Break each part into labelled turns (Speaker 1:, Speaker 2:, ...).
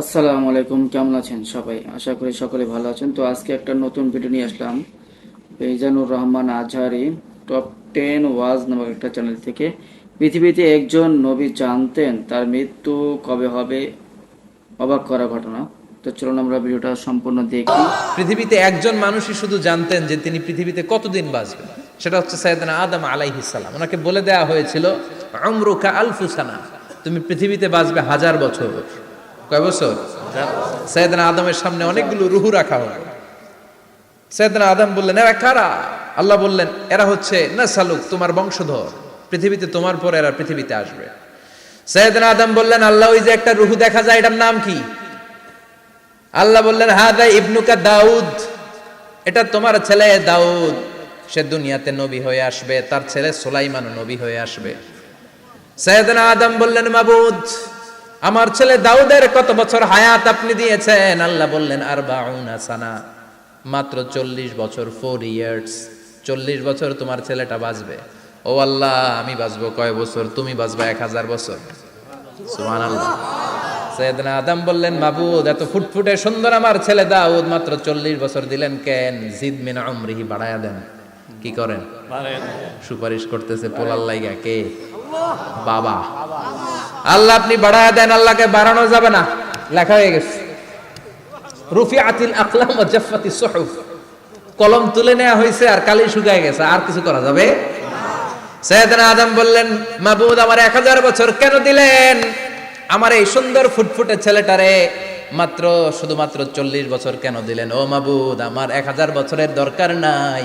Speaker 1: আসসালামু আলাইকুম, কেমন আছেন সবাই? আশা করি সকলে ভালো আছেন। তো আজকে একটা নতুন ভিডিও নিয়ে আসলাম। ফেজানুর রহমান আজহারি টপ টেন ওয়াজ নামক একটা চ্যানেল থেকে। পৃথিবীতে একজন নবী জানতেন, তার মৃত্যু কবে হবে? অবাক করা ঘটনা। তো চলুন আমরা ভিডিওটা সম্পূর্ণ দেখি।
Speaker 2: পৃথিবীতে একজন মানুষই শুধু জানতেন যে তিনি পৃথিবীতে কতদিন বাঁচবেন। সেটা হচ্ছে সাইয়েদনা আদম আলাইহিসাল্লাম ওনাকে বলে দেওয়া হয়েছিল অমরুকা আলফুসানা। তুমি পৃথিবীতে বাঁচবে হাজার বছর। কয় বছর? সাইয়েদনা আদমের সামনে অনেকগুলো রুহু রাখা হলো। সাইয়েদনা আদম বললেন, এরা কারা? আল্লাহ বললেন, এরা হচ্ছে না সালুক তোমার বংশধর। পৃথিবীতে তোমার পর এরা পৃথিবীতে আসবে। সাইয়েদনা আদম বললেন, আল্লাহ, ওই যে একটা রুহু দেখা যায়, এটার নাম কি? আল্লাহ বললেন, হাদা ইবনুকা দাউদ। এটা তোমার ছেলে দাউদ। সে দুনিয়াতে নবী হয়ে আসবে, তার ছেলে সুলাইমান নবী হয়ে আসবে। সৈয়দনা আদম বললেন, মাবুদ আমার ছেলে দাউদের কত বছর হায়াত আপনি দিয়েছেন? আল্লাহ বললেন আর সানা। মাত্র চল্লিশ বছর ফোর ইয়ার্স চল্লিশ বছর তোমার ছেলেটা বাঁচবে। ও আল্লাহ আমি বাঁচবো কয় বছর? তুমি বাঁচবা এক হাজার বছর। সুবহানাল্লাহ। সৈয়দনা আদম বললেন মাবুদ এত ফুটফুটে সুন্দর আমার ছেলে দাউদ মাত্র চল্লিশ বছর দিলেন কেন? জিদ মিন আমরিহি বাড়ায়া দেন। কি করেন? সুপারিশ করতেছে পোলার লাইগা কে? বাবা। আল্লাহ আপনি বাড়ায়া দেন, আল্লাহকে বাড়ানো যাবে না। লেখা হয়ে গেছে। রুফি আতিল আকলাম জাফাতি সুহুফ। কলম তুলে নেওয়া হয়েছে আর কালি শুকায় গেছে, আর কিছু করা যাবে সৈয়দনা আদম বললেন, মাবুদ, আমার এক হাজার বছর কেন দিলেন? আমার এই সুন্দর ফুটফুটে ছেলেটারে মাত্র, শুধুমাত্র চল্লিশ বছর কেন দিলেন? ও মাবুদ, আমার এক হাজার বছরের দরকার নাই।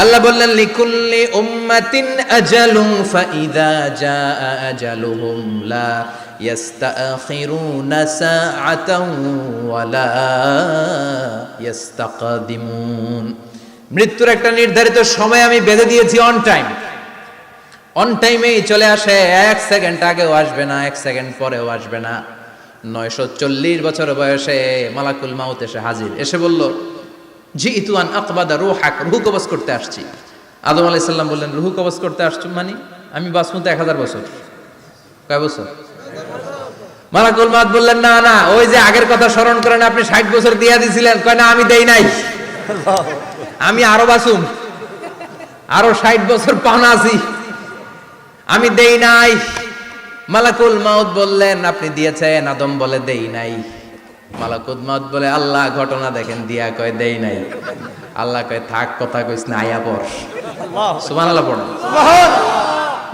Speaker 2: আল্লাহ বললেন, লিকুল্লি উম্মাতিন আজালুম ফাইদা জাআ আজালুহুম লা ইয়াস্তাখিরুনা সাআতাও ওয়ালা ইয়াস্তাকদিমুন। মৃত্যুর একটা নির্ধারিত সময় আমি বেঁধে দিয়েছি অন টাইম অন টাইমেই চলে আসে, এক সেকেন্ড আগেও আসবে না, এক সেকেন্ড পরেও আসবে না। নয়শো চল্লিশ বছর বয়সে মালাকুল মাউত এসে হাজির। এসে বলল জি ইতুয়ান আকবাদা রুহ হাক রুহু কবজ করতে আসছি। আদম আলাইহিস সাল্লাম বললেন, রুহু কবজ করতে আসছো মানে? আমি বাসমতে এক হাজার বছর। কয় বছর? মালাকুল মাউত বললেন, না না, ওই যে আগের কথা স্মরণ করেন আপনি, ষাট বছর দিয়া দিছিলেন। কয়, না, আমি দেই নাই। আমি আরও বাসুম আরও ষাট বছর পাওনা আছি। আমি দেই নাই। মালাকুল মাউত বললেন, আপনি দিয়েছেন, আদম বলে দেই নাই। মালাকুল মাউত বলে আল্লাহ ঘটনা দেখেন দিয়া কয় দেই নাই। আল্লাহ কয় থাক কথা কইস না আয়া পর সুবহানাল্লাহ। পড়ো।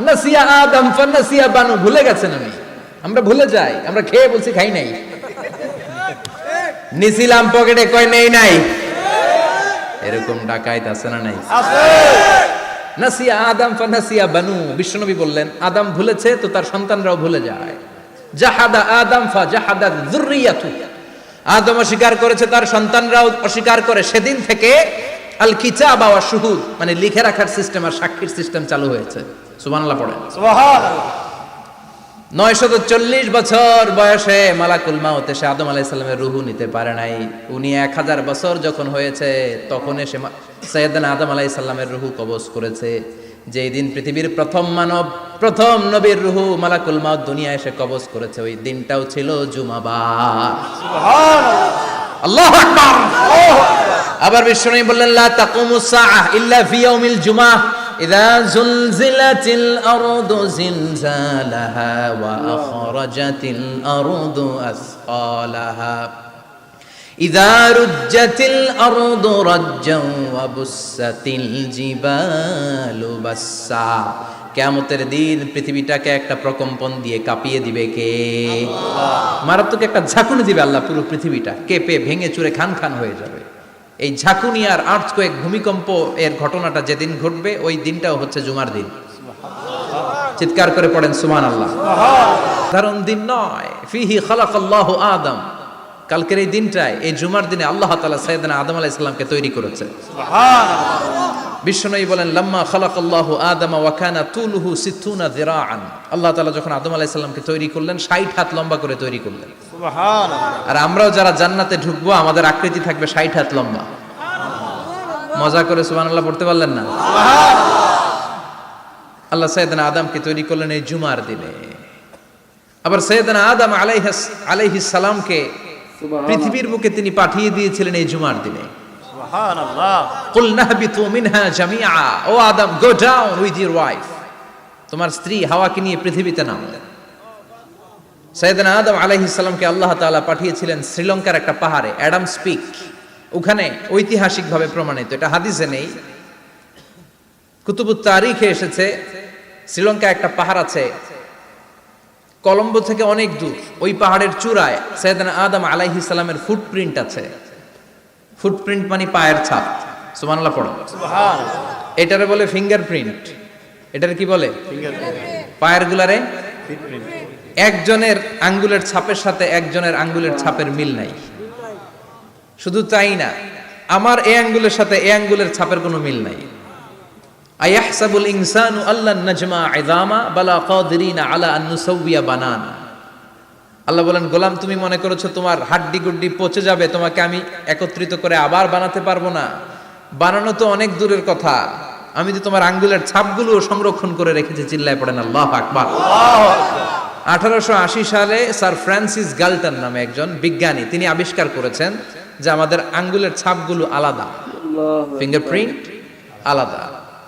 Speaker 2: নাসিয়া আদম ফানাসিয়া বানু। ভুলে গেছেন আমি আমরা ভুলে যাই আমরা খেয়ে বলছি খাই নাই। নিছিলাম পকেটে কয় নেই নাই। এরকম ডাকাইত আছে না নাই? আছে। নাসিয়া আদম ফানাসিয়া বানু। বিশ্বনবী বললেন আদম ভুলেছে তো তার সন্তানরাও ভুলে যায়। জাহাদা আদম ফা জাহাদা যুররিয়াতু। আদম অস্বীকার করেছে তার সন্তানরাও অস্বীকার করে। সেদিন থেকে আল কিতাব ওয়া শুহুদ মানে লিখে রাখার সিস্টেম আর সাক্ষীর সিস্টেম চালু হয়েছে। সুবহানাল্লাহ পড়েন। নয়শত চল্লিশ বছর বয়সে মালাকুল মাউত এসে আদম আলাইসাল্লামের রুহু নিতে পারে নাই। উনি এক হাজার বছর যখন হয়েছে তখন এসে সৈয়দনা আদম আলাইসাল্লামের রুহু কবজ করেছে। যেই দিন পৃথিবীর প্রথম মানব প্রথম নবীর রুহু মালাকুল মাউত দুনিয়া এসে কবজ করেছে ওই দিনটাও ছিল জুমাবার। আল্লাহু আবার বিশ্বনবী বললেন লা তাকুমুস সাআহ ইল্লা ফি ইয়াউমিল ইযা আরদু জিলজালাহা ওয়া আখরাজাতিল আরদু আসকালাহা রুজ্জাতিল আরদু রাজ্জান ওয়া বুসাতিল জিবালু বাসসা কেয়ামতের দিন পৃথিবীটাকে একটা প্রকম্পন দিয়ে কাঁপিয়ে দিবে কে? মারাত্মক একটা ঝাঁকুনি দিবে আল্লাহ পুরো পৃথিবীটা। কেঁপে ভেঙে চুরে খান খান হয়ে যাবে। এই ঝাঁকুনি আর আর্থ কয়েক ভূমিকম্প এর ঘটনাটা যেদিন ঘটবে ওই দিনটাও হচ্ছে জুমার দিন। চিৎকার করে পড়েন সুমান আল্লাহ সাধারণ দিন নয়। ফিহি খালাকাল্লাহু আদম। কালকের এই দিনটায় এই জুমার দিনে আল্লাহ তাআলা সাইয়েদনা আদম আলাইহিস সালামকে তৈরি করেছে। বিশ্বনবী বলেন লাম্মা খালাকাল্লাহু আদম ওয়া কানা তুলুহু সিত্তুনা যিরাআন। আল্লাহ তাআলা যখন আদম আলাইহিস সালামকে তৈরি করলেন 60 হাত লম্বা করে তৈরি করলেন। আর আমরাও যারা জান্নাতে ঢুকবো আমাদের আকৃতি থাকবে 60 হাত লম্বা। মজা করে সুবহানাল্লাহ পড়তে পারলেন না? আল্লাহ সাইয়েদনা আদমকে তৈরি করলেন এই জুমার দিনে। আবার সৈয়দনা আদম আলাইহাস আলাইহিস সালামকে পৃথিবীর বুকে তিনি পাঠিয়ে দিয়েছিলেন এই জুমার দিনে। O Adam go down with your wife তোমার স্ত্রী হাওয়াকে নিয়ে পৃথিবীতে নামো সৈয়দনা আদম আলাইহিস সালামকে আল্লাহ তাআলা পাঠিয়েছিলেন শ্রীলঙ্কার একটা পাহাড়ে অ্যাডাম স্পিক। ওখানে ঐতিহাসিকভাবে প্রমাণিত এটা হাদিসে নেই। কুতুবুত তারিখে এসেছে শ্রীলঙ্কা একটা পাহাড় আছে কলম্বো থেকে অনেক দূর। ওই পাহাড়ের চূড়ায় সৈয়দনা আদম আলাইহিস সালামের ফুটপ্রিন্ট আছে। ফুটপ্রিন্ট মানে পায়ের ছাপ। সুবহানাল্লাহ পড়ো। এটারে বলে ফিঙ্গারপ্রিন্ট এটার কি বলে? পায়ের গুলারে? একজনের আঙ্গুলের ছাপের সাথে একজনের আঙ্গুলের ছাপের মিল নাই। শুধু তাই না আমার এ আঙ্গুলের সাথে এ আঙ্গুলের ছাপের কোনো মিল নাই। আয়াহসাবুল ইনসানু আল্লাহ নাজমা ইদামা বালা কাদিরিনা আলা আন নুসাউবিয়া বানানা আল্লাহ বলেন গোলাম তুমি মনে করেছ তোমার হাড্ডি গুড্ডি পচে যাবে তোমাকে আমি একত্রিত করে আবার বানাতে পারব না? বানানো তো অনেক দূরের কথা। আমি তো তোমার আঙ্গুলের ছাপগুলো সংরক্ষণ করে রেখেছি চিল্লায় পড়েন আল্লাহ আকবার। আঠারোশো আশি সালে স্যার ফ্রান্সিস গাল্টন নামে একজন বিজ্ঞানী তিনি আবিষ্কার করেছেন যে আমাদের আঙ্গুলের ছাপগুলো আলাদা। ফিঙ্গারপ্রিন্ট আলাদা।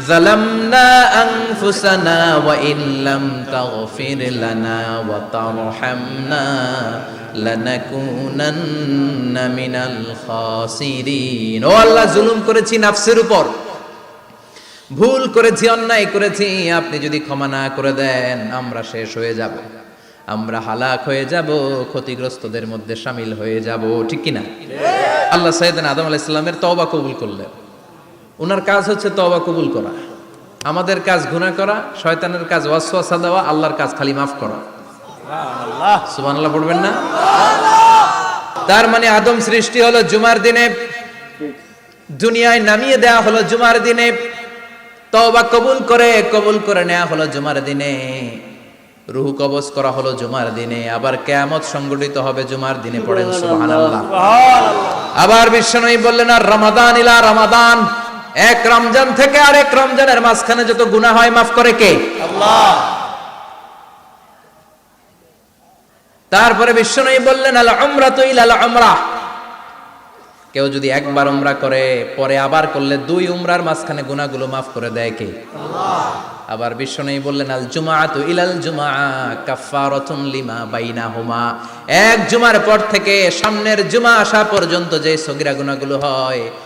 Speaker 2: ظلمنا أنفسنا وإن لم تغفر لنا وترحمنا لنكونن من الخاسرين ও আল্লাহ জুলুম করেছি নাফসের উপর ভুল করেছি অন্যায় করেছি আপনি যদি ক্ষমা না করে দেন আমরা শেষ হয়ে যাব আমরা হালাক হয়ে যাব ক্ষতিগ্রস্তদের মধ্যে সামিল হয়ে যাব ঠিক কি না আল্লাহ সাইদিন আদম আলাহ ইসলামের তওবা কবুল করলেন ওনার কাজ হচ্ছে তবা কবুল করা। আমাদের কাজ গুনাহ করা শয়তানের কাজ ওয়াসওয়াসা দেওয়া আল্লাহর কাজ খালি মাফ করা। সুবহানাল্লাহ। পড়বেন না? তার মানে আদম সৃষ্টি হলো জুমার দিনে দুনিয়ায় নামিয়ে দেয়া হলো জুমার দিনে তওবা কবুল করে কবুল করে নেওয়া হলো জুমার দিনে। রুহু কবজ করা হলো জুমার দিনে আবার কেয়ামত সংগঠিত হবে জুমার দিনে পড়েন সুবহানাল্লাহ। আবার বিশ্বনবী বললেন আর রমাদান ইলা রমাদান। এক রমজান থেকে আরেক রমজানের মাঝখানে যত গুনাহ হয় মাফ করে কে? তারপরে বিশ্বনবী বললেন আল উমরাতু ইলাল উমরাহ কেউ যদি একবার উমরা করে পরে আবার করলে দুই উমরার মাঝখানে গুনাহগুলো মাফ করে দেয় কে? আবার বিশ্বনবী বললেন আল জুমা জুমাআতু ইলাল জুমআ কাফফারাতুন লিমা বাইনাহুমা। এক জুমার পর থেকে সামনের জুমা আসা পর্যন্ত যে সগিরা গুনাহগুলো হয়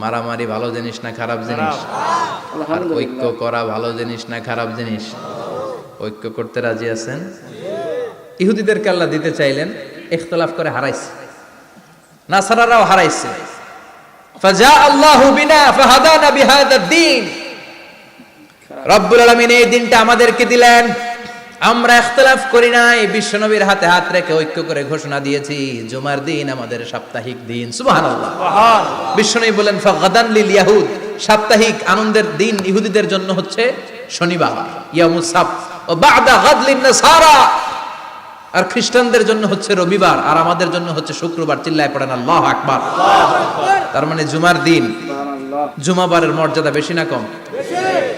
Speaker 2: মারামারি ভালো জিনিস না খারাপ জিনিস? আর ঐক্য করা ভালো জিনিস না খারাপ জিনিস? ঐক্য করতে রাজি আছেন? ইহুদিদেরকে আল্লাহ দিতে চাইলেন ইখতলাফ করে হারাইছে। নাসারারাও হারাইছে। ফাজা আল্লাহু বিনা ফাহাদানা বিহাদা দ্বীন রব্বুল আলামিন এই দিনটা আমাদেরকে দিলেন। আমরা ইখতলাফ করি নাই বিশ্বনবীর হাতে হাত রেখে ঐক্য করে ঘোষণা দিয়েছি জুমার দিন আমাদের সাপ্তাহিক দিন সুবহানাল্লাহ। বিশ্বনবী বলেন ফাগাদান লিল ইয়াহুদ সাপ্তাহিক আনন্দের দিন ইহুদিদের জন্য হচ্ছে শনিবার ইয়ামুস সাbt ও বাদা গাদলিন নাসারা। আর খ্রিস্টানদের জন্য হচ্ছে রবিবার আর আমাদের জন্য হচ্ছে শুক্রবার চিল্লায় পড়েন আল্লাহ আকবার। তার মানে জুমার দিন জুমাবারের মর্যাদা বেশি না কম।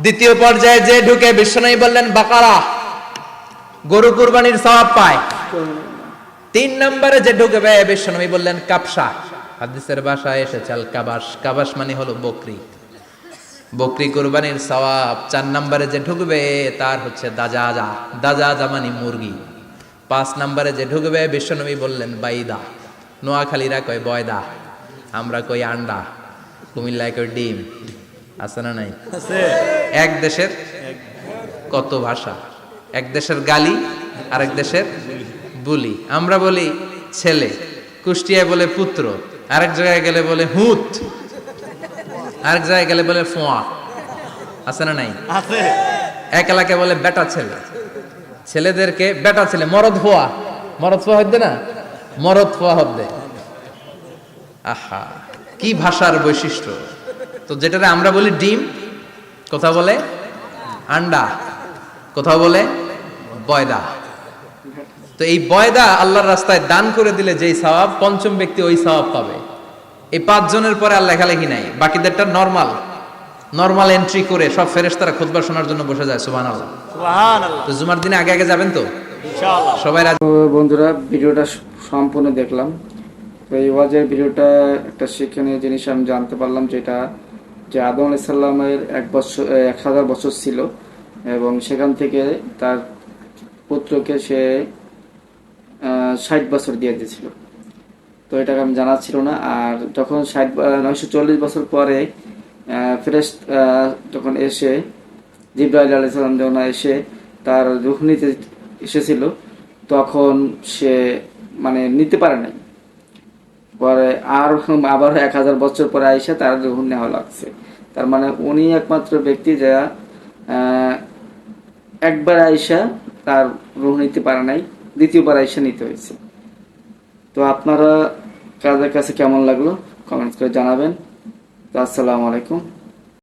Speaker 2: দ্বিতীয় পর্যায়ে যে ঢুকে বিশ্বনবী বললেন, বাকারা, গরু কুরবানির সওয়াব পায়। তিন নম্বরে যে ঢুকবে বিশ্বনবী বললেন কাপসা হাদিসের ভাষায় এসেছে, আল কাবাস কাবাস মানে হলো বকরি। বকরি কুরবানির সওয়াব চার নম্বরে যে ঢুকবে, তার হচ্ছে দাজাজা। দাজাজা মানে মুরগি। পাঁচ নম্বরে যে ঢুকবে বিশ্বনবী বললেন, বাইদা। নোয়াখালীরা কয়, বয়দা। আমরা কই, আন্ডা। কুমিল্লায় কই ডিম। আছে না নাই? এক দেশের কত ভাষা? এক দেশের গালি আরেক দেশের বুলি। আমরা বলি ছেলে কুষ্টিয়ায় বলে পুত্র আরেক জায়গায় গেলে বলে হুত আরেক জায়গায় গেলে বলে ফোয়া। আছে না নাই?
Speaker 3: আছে।
Speaker 2: এক এলাকায় বলে বেটা ছেলে। ছেলেদেরকে বেটা ছেলে মরদ হওয়া মরদ হওয়া হদ্দে না? মরদ হওয়া হদ্দে আহা কি ভাষার বৈশিষ্ট্য? তো যেটাতে আমরা বলি ডিম কোথাও বলে আন্ডা কোথাও বলে বয়দা। তো এই বয়দা আল্লাহর রাস্তায় দান করে দিলে যেই সওয়াব পঞ্চম ব্যক্তি ওই সওয়াব পাবে। এই পাঁচ জনের পরে আর লেখালেখি নাই বাকিদেরটা নর্মাল নর্মাল এন্ট্রি করে সব ফেরেশতারা খুতবা শোনার জন্য বসে যায় সুবহানাল্লাহ।
Speaker 3: সুবহানাল্লাহ।
Speaker 2: তো জুমার দিনে আগে আগে যাবেন তো? সবাই
Speaker 1: বন্ধুরা ভিডিওটা সম্পূর্ণ দেখলাম। তো এই ওয়াজের ভিডিওটা একটা শিক্ষণীয় জিনিস আমি জানতে পারলাম যেটা যে আদম আলাইসাল্লামের এক বছর এক হাজার বছর ছিল এবং সেখান থেকে তার পুত্রকে সে ষাট বছর দিয়ে দিয়েছিল। তো এটাকে আমি জানা ছিল না। আর যখন ষাট নয়শো চল্লিশ বছর পরে ফেরেস যখন এসে জিব্রাইল আলাইসাল্লাম যখন এসে তার রুহ নিতে এসেছিল, তখন সে মানে নিতে পারে নাই। পরে আর আবার এক হাজার বছর পরে আইসা তার রুহ নেওয়া লাগছে। তার মানে উনি একমাত্র ব্যক্তি যা আহ, একবার আইসা তার রুহ নিতে পারে নাই দ্বিতীয়বার আইসা নিতে হয়েছে। তো আপনারা কাদের কাছে কেমন লাগল? কমেন্টস করে জানাবেন। তো আসসালামু আলাইকুম।